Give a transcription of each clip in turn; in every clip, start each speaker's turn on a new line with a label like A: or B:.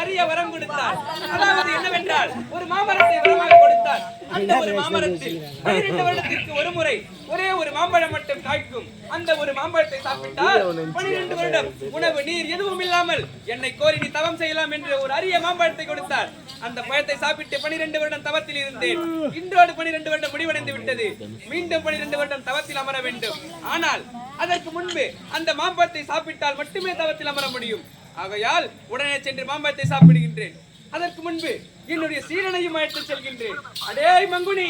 A: அரிய வரம் கொடுத்தார் அதாவது என்னவென்றால் ஒரு மாமரத்தை வரமாக கொடுத்தார் அந்த ஒரு மாமரத்தில் பன்னிரண்டு வருடத்திற்கு ஒரு முறை ஒரே ஒரு மாம்பழம் மட்டும் காய்க்கும். அந்த ஒரு மாம்பழத்தை சாப்பிட்டால் பன்னிரண்டு வருடம் உணவு நீர் எதுவும் இல்லாமல் என்னை கோரி நீ தவம் செய்யலாம் என்று ஒரு அரிய மாம்பழத்தை கொடுத்தார் அந்த பழத்தை சாப்பிட்டு பன்னிரண்டு வருடம் தவத்தில் இருந்தேன். இன்றோடு பன்னிரண்டு வருடம் முடிவடைந்து விட்டது. மீண்டும் பன்னிரண்டு வருடம் தவத்தில் அமர வேண்டும். ஆனால் அதற்கு முன்பு அந்த மாம்பழத்தை சாப்பிட்டால் மட்டுமே தவத்தில் அமர முடியும். ஆகையால் உடனே சென்று மாம்பழத்தை சாப்பிடுகின்றேன். அதற்கு முன்பு என்னுடைய சீரனையும் அழைத்து செல்கின்றேன். அடே மங்குனி!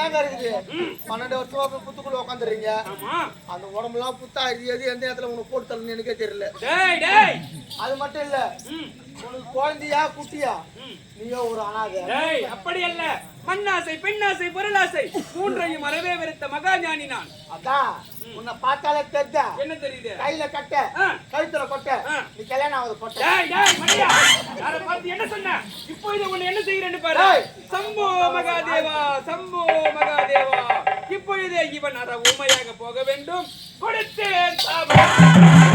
B: என்னங்க இருக்குது? பன்னெண்டு வருஷமா போய் புத்துக்குள்ள உட்காந்துறீங்க அந்த உடம்புலாம் புத்தா எது எந்த இடத்துல உனக்கு போட்டு தரணும்னு எனக்கே தெரியல. அது மட்டும் இல்ல உனக்கு குழந்தையா குட்டியா? நீயோ ஒரு அனாதை.
A: அப்படி அல்ல. மண்ணாசை பெண்ணாசை பொருளாசை மூன்றையும் அறவே வெறுத்த மகாஞானி நான்.
B: அதான். உன்னை பார்த்தாலே தெரிஞ்சா
A: என்ன தெரியுது?
B: கையில கட்ட. கழுத்துல கொட்ட. நீ கல்யாணம் ஆகுது கொட்ட
A: யார பார்த்து என்ன சொன்ன? இப்போ இது உன்னை என்ன செய்கிறேன்னு பாரு. சம்போ மகாதேவா சம்போ மகாதேவா. இப்பொழுதே இவன் அற உண்மையாக போக வேண்டும். கொடுத்தேன்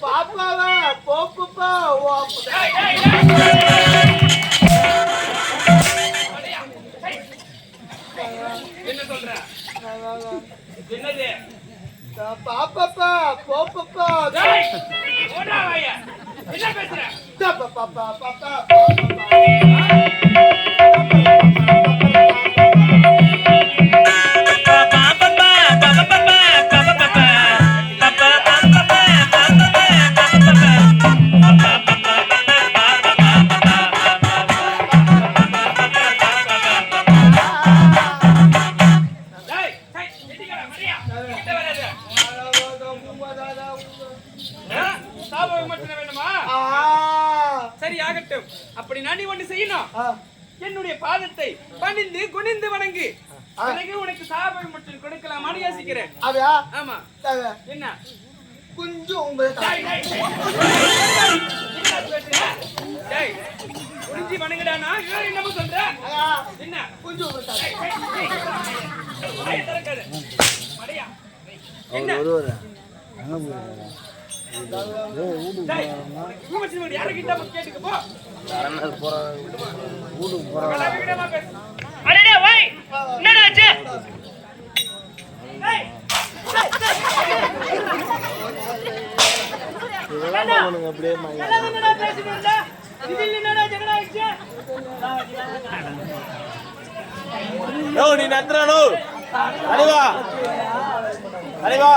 B: பாப்பாவா
A: போப்பா என்ன சொல்ற? என்னது?
B: பாப்பாப்பா போப்பா
A: என்ன
B: நிக்கிறேன்
A: ஆமா. என்ன?
B: கொஞ்சம்
A: புரிஞ்சு வணங்கடானா இவர் என்னமோ சொல்ற என்ன?
B: கொஞ்சம்
A: என்னடா இதெல்லாம் அப்படியே நீ நத்துறானோ அடிவா அடிவா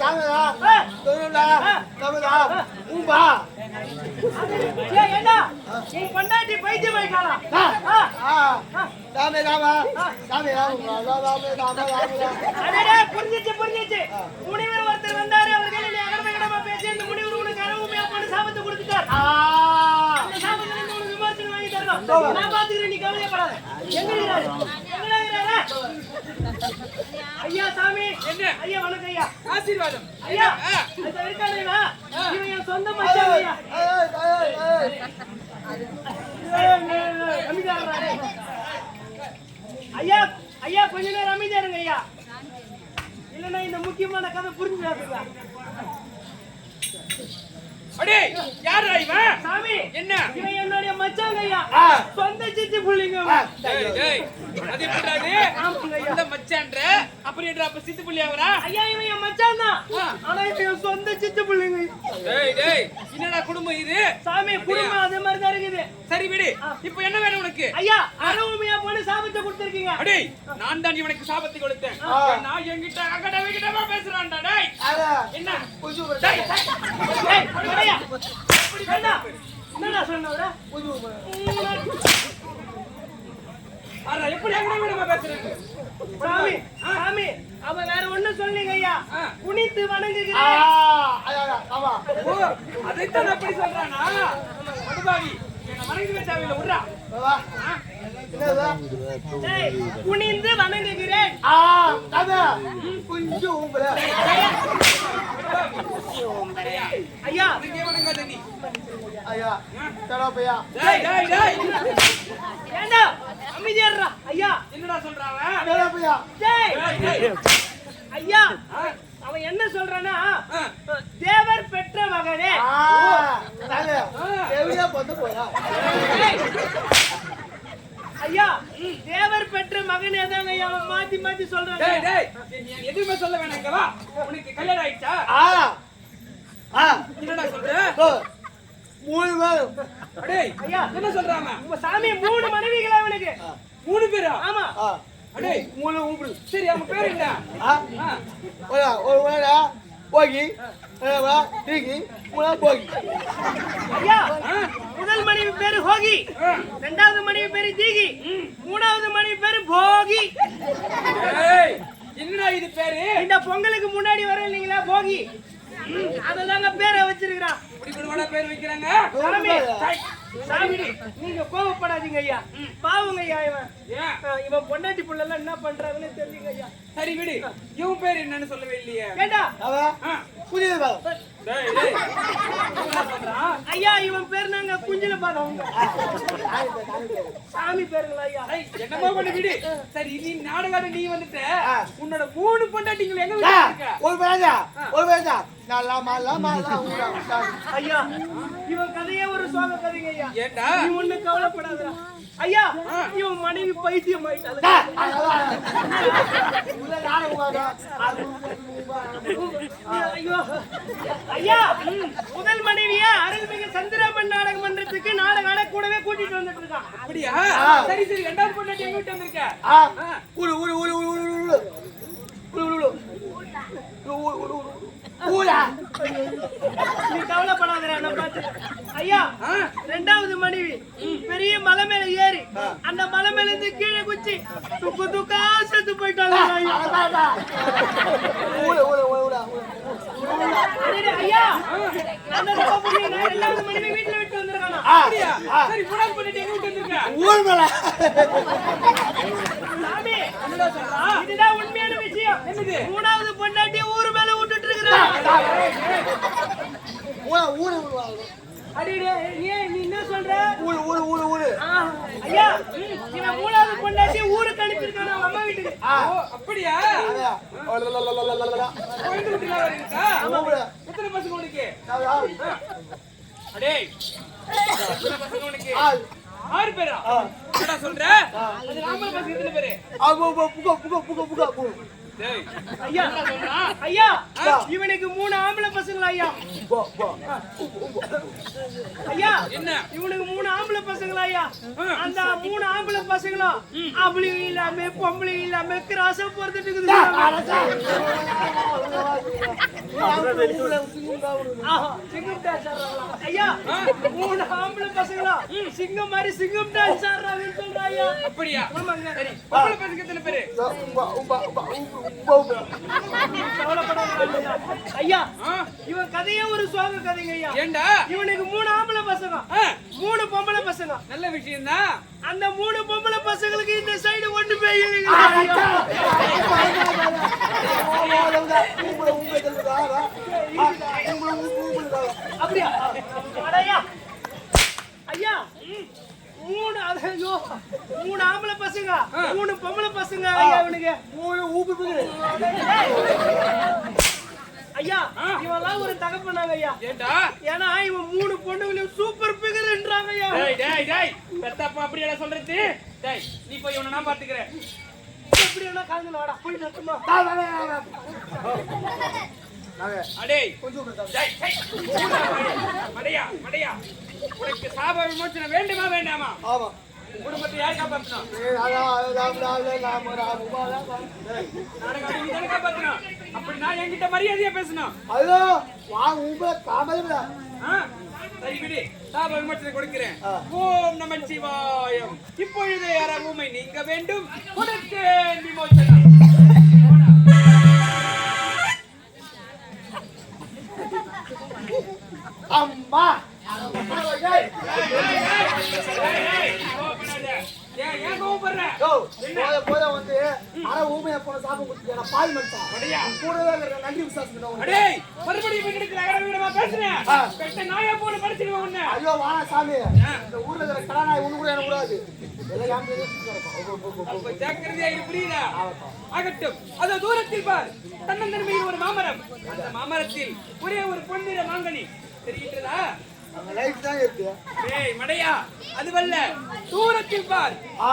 A: தாங்கடா தொழுடா
C: தமதா ஊம்பா என்ன உன்
A: பொண்டாட்டி பைத்தியம் வைக்கலாம் ராமே ராமா
B: ராமே
A: ராமா
B: ராமே ராமா ராமே
A: புரிஞ்சிச்சு புரிஞ்சிச்சு முனிவர் ஒருத்தர் வந்தாரு அவர்கள் இல்லை
B: அகர்மகடமா பேசி அந்த முனிவர் உனக்கு அறவுமையா போட்டு சாபத்தை
A: கொடுத்துட்டார் அந்த சாபத்துல இருந்து உனக்கு விமர்சனம் வாங்கி தரணும்
D: நான் பாத்துக்கிறேன் நீ கவலையப்படாத எங்க எங்களா ஐயா சாமி.
A: என்ன?
D: ஐயா வணக்கம் ஐயா.
A: ஆசீர்வாதம்.
D: ஐயா இருக்கானுங்களா இவன் என் சொந்த மச்சான் ஐயா. ஐயா ஐயா கொஞ்ச நேரம் அமைதியா இருங்க ஐயா. இல்லைன்னா இந்த முக்கியமான கதை புரிஞ்சுக்காதுங்க
A: அடே யாரா இவன்?
D: சாமி
A: என்ன?
D: இவன் என்னுடைய மச்சாங்க ஐயா. சொந்த சித்தி புள்ளிங்க
A: டேய் அது
D: ஐயா.
A: இந்த மச்சான்ற? அப்ப சித்து புள்ளி அவரா
D: ஐயா இவன் என் மச்சான் தான். ஆனா இவன் என் சொந்த சித்தி புள்ளிங்க
A: டேய் டேய் என்னடா குடும்பம் இது?
D: சாமி குடும்பம் அதே மாதிரி தான் இருக்குது.
A: சரி விடு. இப்போ என்ன வேணும் உனக்கு?
D: ஐயா அறவுமையா போன சாபத்தை கொடுத்துருக்கீங்க.
A: அடே நான் தான் இவனுக்கு சாபத்தை கொடுத்தேன். நான் என்கிட்ட அகட விகிடமா பேசுறான்டா டேய். என்ன? டேய்,
D: என்னடா
A: சொன்ன எப்படி
D: சாமி சாமி அவ வேற ஒண்ணு சொல்லுங்க ஐயா குனித்து வணங்குகிறேன்
A: அதைத்தான் அப்படி சொல்றானா மதுபாவி என்ன வணங்குவே தேவையில்லை விட்றா
D: குனிந்து வணங்குகிறேன்.
A: கொஞ்சம் உங்களை
B: ஐயா.
A: ஐயா தடவையா
D: ஏண்டா? ஐயா.
A: என்னடா சொல்றாங்க?
D: ஐயா அவன் என்ன சொல்றானா தேவர் பெற்ற மகனே.
B: போயா.
D: ஐயா தேவர் பெற்ற மகனே தாங்க ஐயா மாத்தி மாத்தி சொல்றாங்க
A: டேய் டேய் நீ எதுவுமே சொல்ல வேணாம் இங்க வா உனக்கு கல்யாணம் ஆயிடுச்சா
B: ஆ ஆ
A: என்னடா சொல்ற
B: ஓ, மூணு
A: அடேய்
D: ஐயா.
A: என்ன சொல்றாங்க
D: உங்க சாமி மூணு மனைவிகளா அவனுக்கு
A: மூணு பேரா
D: ஆமா
A: அடேய்
B: மூணு ஊப்பிடு
A: சரி அவன் பேர் என்ன
B: ஆ
A: ஆ,
B: ஒரு ஒரு வேடா போகி போகி
D: ஐயா
A: ஆ,
D: முதல் மனைவி பேரு ஹோகி. ரெண்டாவது மனைவி பேரு தீகி. மூணாவது மனைவி பேரு போகி.
A: என்னடா இது பேரு?
D: இந்த பொங்கலுக்கு முன்னாடி வர இல்லைங்களா போகி? அததாங்க பேரை வச்சிருக்கிறான்.
A: பேர் வைக்கிறாங்க?
D: சாமி சாய், சாமி நீங்க கோவப்படாதீங்க ஐயா. பாவங்க ஐயா இவன். இவன் பொண்டாட்டி புள்ள எல்லாம் என்ன பண்றாங்கன்னு தெரியல ஐயா.
A: சரி விடு. இவன் பேர் என்னன்னு சொல்லவே இல்லையே.
D: ஏண்டா?
B: அவன்
D: ஐயா இவன் பேர் நாங்க குஞ்சில பார்த்தவங்க சாமி பேருங்களா ஐயா?
A: டேய், என்னமோ பண்ணி விடு. சரி நீ நாடகாட நீ வந்துட்ட. உன்னோட மூணு பொண்டாட்டிங்களை எங்க வீட்டுல இருக்க?
B: ஒரு வேண்டா ஒரு ஊரா
D: ஐயா இவன் கதையே ஒரு சோக கதைங்க ஐயா.
A: ஏண்டா?
D: நீ ஒண்ணு கவலைப்படாதடா. ஐயா இவன் மனைவி பைத்தியம் ஆயிட்டாங்க ஐயோ. ஐயா முதல் மனைவியா அருள்மிகு சந்திராமன் நாடகம் பண்றதுக்கு நாடகம் ஆட கூடவே கூட்டிட்டு வந்துட்டு இருக்கான்.
A: அப்படியா? சரி சரி ரெண்டாவது பொண்டாட்டி எங்க வீட்டு வந்திருக்க
B: ஊரு ஊரு ஊரு ஊரு ஊரு ஊரு ஊரு ஊரா
D: நீ கவலைப்படாதடா நான் பார்த்து. ஐயா ரெண்டாவது மனைவி. பெரிய மலை மேல ஏறி அந்த மலை மேல இருந்து கீழே குச்சி துக்கு துக்கா செத்து போயிட்டாங்க ஐயா. இதுதான் உண்மையான விஷயம் மூணாவது பொண்டாட்டி ஊர் மேல விட்டுட்டு இருக்கிறான்
B: ஊரா ஊரு ஊரு
D: ஏன் நீ என்ன சொல்ற
B: ஊரு ஊரு ஊரு ஊரு
D: ஐயா இவன் மூணாவது பொண்டாட்டி ஊருக்கு அனுப்பியிருக்கான் அவங்க அம்மா வீட்டுக்கு
A: ஓ அப்படியா எத்தனை பசங்க உனக்கு? அடே எத்தனை பசங்க உனக்கு? ஆறு பேரா? சொல்ற? அது ராமர் பசங்க எத்தனை பேரு? புகா
D: புகா
A: புகா புகா
D: ஐயா இவனுக்கு மூணு ஆம்பளை பசங்களா ஐயா? ஐயா
A: என்ன?
D: இவனுக்கு மூணு ஆம்பளை பசங்களா ஐயா? அந்த மூணு ஆம்பளை பசங்களும் ஆம்பளையும் இல்லாம பொம்பளையும் இல்லாம கிராசா பொறுத்துட்டு இருக்குது ஐயா மூணு ஆம்பளை பசங்களா சிங்கம் மாதிரி சிங்கம் டான்ஸ் ஆடுறாங்கன்னு சொல்றா ஐயா
A: அப்படியா
D: ஆமாங்க
A: சரி பொம்பளை பசங்க எத்தனை பேரு
D: ஐயா இவன் கதையே ஒரு சோக கதைங்க ஐயா
A: ஏண்டா
D: இவனுக்கு மூணு ஆம்பளை பசங்க மூணு பொம்பளை பசங்க
A: நல்ல விஷயம்தான்
D: அந்த மூணு பொம்பளை பசங்களுக்கு இந்த சைடு ஒண்ணு போய் அப்படியா அடையா ஐயா மூணு அது ஐயோ மூணு ஆம்பளை பசங்க மூணு பொம்பளை பசங்க ஐயா இவனுக்கு ஐயா இவன்லாம் ஒரு தகப்பனாங்க ஐயா.
A: ஏண்டா?
D: ஏன்னா இவன் மூணு பொண்ணுங்களையும் சூப்பர் பிகர்ன்றாங்க ஐயா.
A: டேய் டேய் டேய் பெத்தப்பா அப்படியே சொல்றது? டேய் நீ போய் உன்னை நான் பாத்துக்கிறேன்.
D: எப்படி வேணா கலந்து வாடா போய் நட்டுமா
A: அடே. மடையா மடையா உனக்கு சாப விமோசனம் வேண்டுமா வேண்டாமா
B: ஆமா
A: குடும்பத்தை யார் காப்பாற்றணும் காப்பாற்றணும் அப்படி நான் என்கிட்ட மரியாதையா பேசணும்
B: ஐயோ வாங்க உங்களை காமல
A: ஆ? சரி விடு சாப விமோசனம் கொடுக்கிறேன் ஓம் நம சிவாயம் இப்பொழுது யார ஊமை நீங்க வேண்டும் கொடுத்தேன் விமோசனம்
B: போத வந்து அரை ஊமையா போன சாப்பிட கொடுத்துட்டு நான் பால்
A: மடையா
B: கூடவே நன்றி விசுவாசம் உனக்கு.
A: அடே மறுபடியும் வீட்டுக்கு நகர வீடமா பெட்ட நாயா போல படிச்சிருவேன் உன்னை.
B: ஐயோ வாடா சாமி. இந்த ஊர்ல இருக்கிற கடாநாய் ஒண்ணு கூட எனக்கு கூடாது
A: ஆகட்டும் அதோ தூரத்தில் பார். தன்னந்தன்மையில் ஒரு மாமரம். அந்த மாமரத்தில் ஒரே ஒரு பொன்னிற மாங்கனி. தெரிகின்றதா?
B: அங்க லைட் தான் இருக்கு.
A: ஏய் மடையா. அதுவல்ல தூரத்தில் பார்.
B: ஆ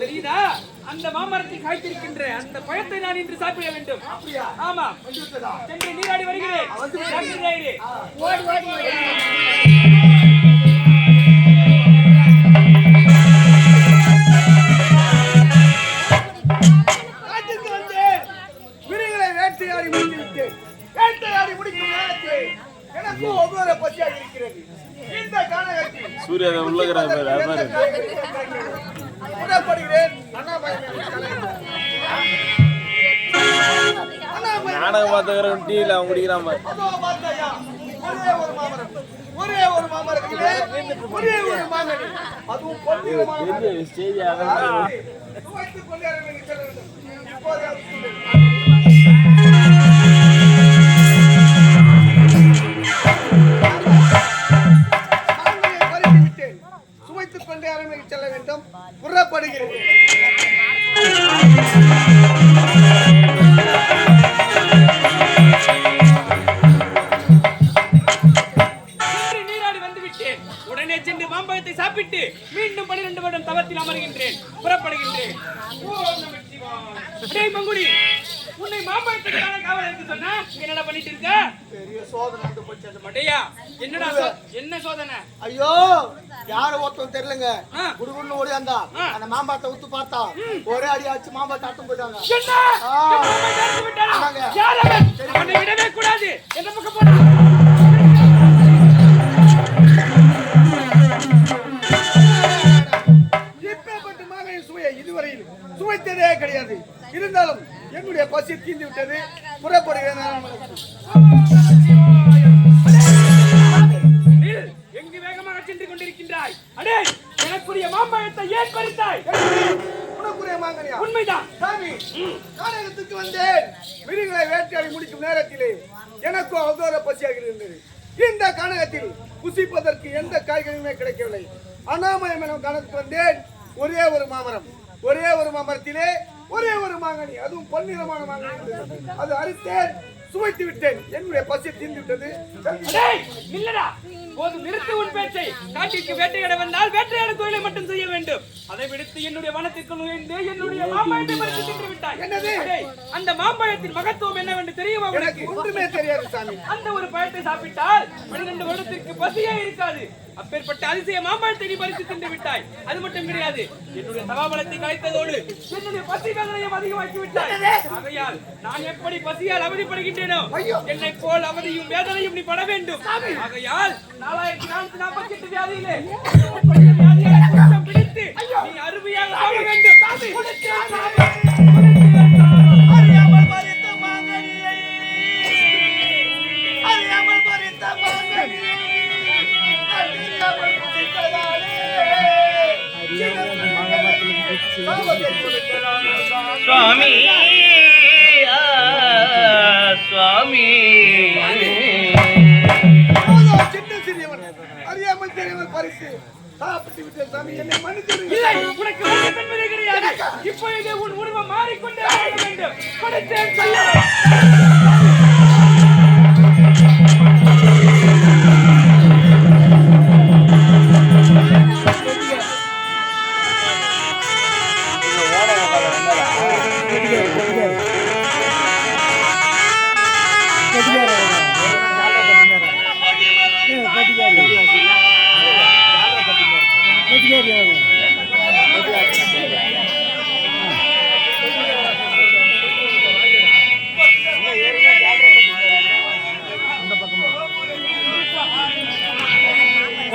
A: தெரியுதா? அந்த மாமரத்தில் காய்த்திருக்கின்ற அந்த பழத்தை நான் இன்று சாப்பிட வேண்டும்.
B: அப்படியா?
A: ஆமா. சென்று நீராடி வருகிறேன்.
B: அதுவும் பொன்னிறமான
C: ஸ்டேஜ் அதான்
A: என்னடா பண்ணிட்டு இருக்க?
B: பெரிய சோதனை வந்து போச்சு அந்த
A: என்னடா என்ன சோதனை?
B: ஐயோ யாரு ஒருத்தன் தெரியலங்க.
A: ஆ.
B: குடுகுடுன்னு ஓடியாந்தா. அந்த மாம்பழத்தை உத்து பார்த்தா. ஒரே அடி அடிச்சு மாம்பழத்தை அட்டும் போயிட்டாங்க.
A: என்ன? விடவே கூடாது. எந்த பக்கம் போனா
B: சுவைத்ததே கிடையாது. இருந்தாலும் என்னுடைய பசி தீர்ந்து விட்டது. புறப்படுகிறேன்.
A: எங்கு வேகமாக சென்று கொண்டிருக்கின்றாய்? அடே எனக்குரிய மாம்பழத்தை ஏன் பறித்தாய்?
B: உனக்குரிய மாங்கனியா.
A: உண்மைதான்.
B: சாமி நாடகத்துக்கு வந்தேன். விரிகளை வேட்டையாடி முடிக்கும் நேரத்திலே எனக்கும் அவதோர பசியாக இருந்தது இந்த கனகத்தில் புசிப்பதற்கு எந்த காய்கறியுமே கிடைக்கவில்லை. அண்ணாமயம் எனும் கணக்கு வந்தேன். ஒரே ஒரு மாமரம். ஒரே ஒரு மாமரத்திலே ஒரே ஒரு மாங்கனி. அதுவும் பொன்னிறமான மாங்கனி. அது அறுத்தேன் சுவைத்து விட்டேன். என்னுடைய பசி தீர்ந்து விட்டது.
A: டேய், நில்லடா. போதும் நிறுத்து உன் பேச்சை. காட்டிற்கு வேட்டையாட வந்தால் வேட்டையாட தொழிலை மட்டும் செய்ய வேண்டும். அதை விடுத்து என்னுடைய வனத்திற்குள் நுழைந்து என்னுடைய மாம்பழத்தை பறித்து தின்று விட்டாய்.
B: என்னது?
A: அந்த மாம்பழத்தின் மகத்துவம் என்னவென்று தெரியுமா உனக்கு?
B: ஒன்றுமே தெரியாது சாமி.
A: அந்த ஒரு பழத்தை சாப்பிட்டால் பன்னிரண்டு வருடத்திற்கு பசியே இருக்காது. அப்பேற்பட்ட அதிசய மாம்பழத்தை பறித்து தின்று விட்டாய். அது மட்டும் கிடையாது. என்னுடைய தவாபலத்தை கலைத்ததோடு என்னுடைய பசி வேதனையும் அதிகமாக்கி விட்டாய் ஆகையால் நான் எப்படி பசியால் அவதிப்படுகின்றேனோ என்னை போல் அவதியும் வேதனையும் நீ பட வேண்டும். ஆகையால் நாலாயிரத்தி நானூத்தி நாற்பத்தி எட்டு வியாதியிலே பிடித்து நீ அருமையாக வேண்டும்.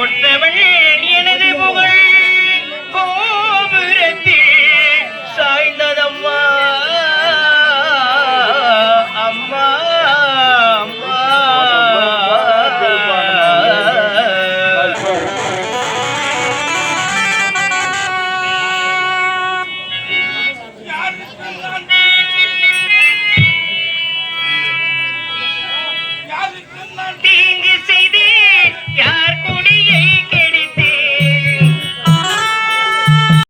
E: கொட்டவள் எனது புகழ்.